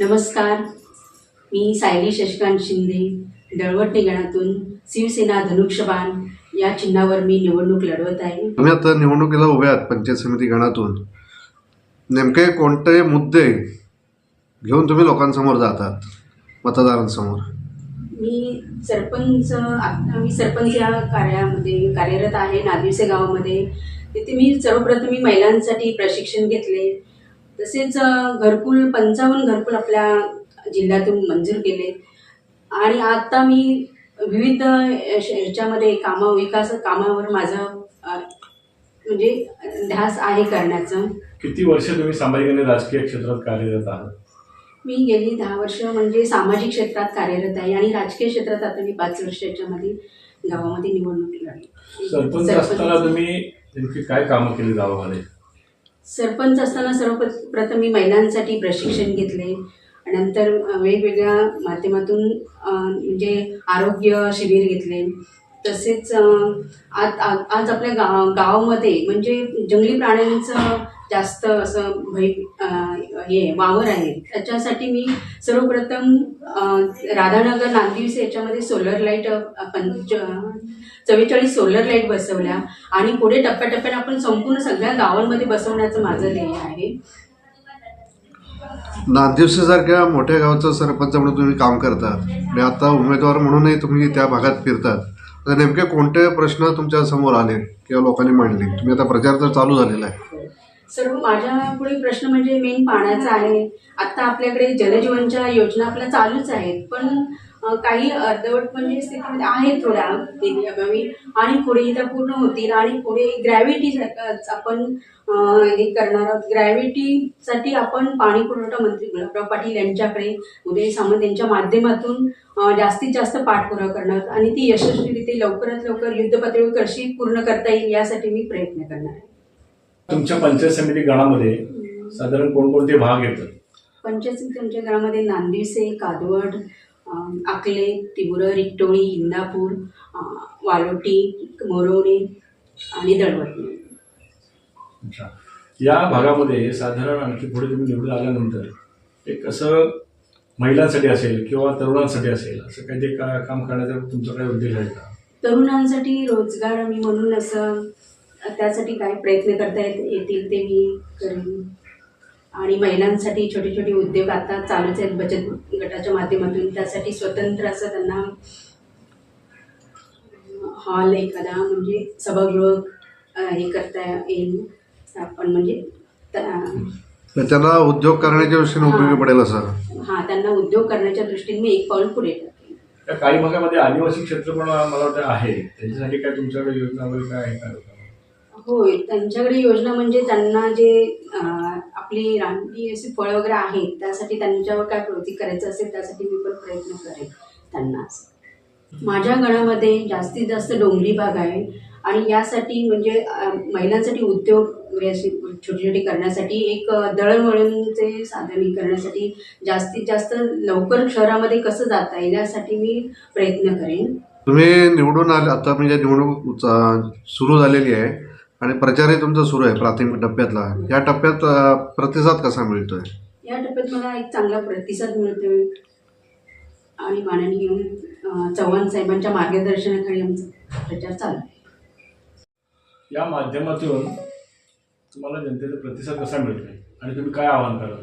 नमस्कार. मी सायली शशिकांत शिंदे दळवट निगणातून शिवसेना धनुष्यबाण. या चिन्हावर मी निवडणूक लढवत आहे. तुम्ही आता निवडणुकीला उभे आहात पंचायत समिती गणातून. नेमके कोणते मुद्दे घेऊन तुम्ही लोकांसमोर जातात मतदारांसमोर? मी सरपंच मी सरपंच या कार्यामध्ये कार्यरत आहे नादिवसे गावामध्ये. तिथे मी सर्वप्रथम मी महिलांसाठी प्रशिक्षण घेतले. तसेच घरकुल पंचावन्न घरकुल आपल्या जिल्ह्यातून मंजूर केले. आणि आता मी विविध ह्याच्यामध्ये कामा विकास कामावर माझा म्हणजे ध्यास आहे करण्याचं. किती वर्ष तुम्ही सामाजिक आणि राजकीय क्षेत्रात कार्यरत आहात? मी गेली दहा वर्ष म्हणजे सामाजिक क्षेत्रात कार्यरत आहे आणि राजकीय क्षेत्रात आता मी पाच वर्ष याच्यामध्ये गावामध्ये निवडणूक लढली. सरपंच असताना तुम्ही नेमकी काय कामं केली गावामध्ये? सरपंच असताना सर्वप्रथम मी महिलांसाठी प्रशिक्षण घेतले. नंतर वेगवेगळ्या माध्यमातून म्हणजे आरोग्य शिबिर घेतले. तसेच आज आज आज आपल्या गाव गावामध्ये म्हणजे जंगली प्राण्यांचं जास्त असं भय हे वावर आहे. त्याच्यासाठी मी सर्वप्रथम राधानगर नांदिवस याच्यामध्ये सोलर लाइट पंच चव्वेचाळीस सोलर लाइट बसवल्या. आणि पुढे टप्प्याटप्प्याने आपण संपूर्ण सगळ्या गावांमध्ये बसवण्याचं माझं ध्येय आहे. नांदिवशीसारख्या मोठ्या गावचं सरपंच म्हणून तुम्ही काम करतात. आणि आता उमेदवार म्हणूनही तुम्ही त्या भागात फिरतात. तर नेमके कोणते प्रश्न तुमच्यासमोर आले किंवा लोकांनी मांडले? तुम्ही आता प्रचार तर चालू झालेला आहे. सर्व माझ्या प्रश्न म्हणजे मेन पाण्याचा आहे. आता आपल्याकडे जलजीवनच्या योजना आपल्या चालूच आहेत. पण काही अर्धवट म्हणजे स्थितीमध्ये आहेत थोड्या. निधी अभावी आणि पुढे त्या पूर्ण होतील. आणि पुढे ग्रॅव्हिटी आपण हे करणार आहोत. ग्रॅव्हिटीसाठी आपण पाणी पुरवठा मंत्री गुलाबराव पाटील यांच्याकडे उदय सामंत यांच्या माध्यमातून जास्तीत जास्त पाठपुरावा करणार आणि ती यशस्वीरित्या लवकरात लवकर युद्धपातळीवर कशी पूर्ण करता येईल यासाठी मी प्रयत्न करणार आहे. तुमच्या पंचायत समिती गणामध्ये साधारण कोणकोणते भाग येतात? पंचायत समितीच्या घरामध्ये नांदिवसे कादवड अं, आकले तिबुर रिक्टोळी इंदापूर अं, वालोटी मोरवणे आणि दळवट अच्छा. या भागामध्ये साधारण आणखी पुढे तुम्ही निवडून आल्यानंतर एक असं महिलांसाठी असेल किंवा तरुणांसाठी असेल असं काही ते का काम करण्याचा तुमचा काही उद्देश आहे का? तरुणांसाठी रोजगार मी म्हणून असं त्यासाठी काय प्रयत्न करता येत येतील ते मी करेन. आणि महिलांसाठी छोटे छोटे उद्योग आता चालूच आहेत बचत गटाच्या माध्यमातून. त्यासाठी स्वतंत्र असं त्यांना हॉल एखादा म्हणजे सभागृह हे करता येईल. आपण म्हणजे त्या- तर त्याला उद्योग करण्याच्या दृष्टीने उपयोगी पडेल असं. हा त्यांना उद्योग करण्याच्या दृष्टीने मी एक पाऊल पुढे काही भागामध्ये आदिवासी क्षेत्र पण मला वाटतं आहे. त्यांच्यासाठी काय तुमच्याकडे योजना वगैरे काय आहे का? होय त्यांच्याकडे योजना म्हणजे त्यांना जे आपली रानटी अशी फळं वगैरे आहेत त्यासाठी त्यांच्यावर काय प्रवृत्ती करायचं असेल त्यासाठी मी पण प्रयत्न करेन त्यांना. माझ्या गणामध्ये जास्तीत जास्त डोंगरी भाग आहे आणि यासाठी म्हणजे महिलांसाठी उद्योग म्हणजे वगैरे छोटी करण्यासाठी एक दळणवळणचे साधन करण्यासाठी जास्तीत जास्त लवकर शहरामध्ये कसं जाता येईल यासाठी मी प्रयत्न करेन. तुम्ही निवडून आले आता म्हणजे निवडणूक सुरू झालेली आहे. आणि प्रचारही तुमचा सुरू आहे प्राथमिक टप्प्यातला. या टप्प्यात अं, प्रतिसाद कसा मिळतोय? या टप्प्यात मला एक चांगला प्रतिसाद मिळतोय. आणि माननीय अं, चव्हाण साहेबांच्या मार्गदर्शनाखाली आमचा प्रचार चालू आहे. या माध्यमातून तुम्हाला जनतेचा प्रतिसाद कसा मिळतोय? आणि तुम्ही काय आवाहन कराल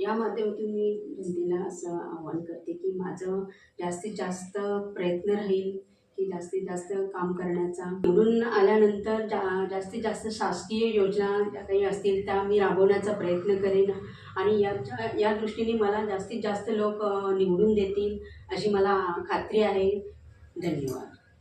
या माध्यमातून मी जनतेला असं आवाहन करते की माझं जास्तीत जास्त प्रयत्न राहील की जास्तीत जास्त काम करण्याचा. निवडून आल्यानंतर जा जास्तीत जास्त शासकीय योजना ज्या काही असतील त्या मी राबवण्याचा प्रयत्न करेन. आणि याच्या या दृष्टीने मला जास्तीत जास्त लोक निवडून देतील अशी मला खात्री आहे. धन्यवाद.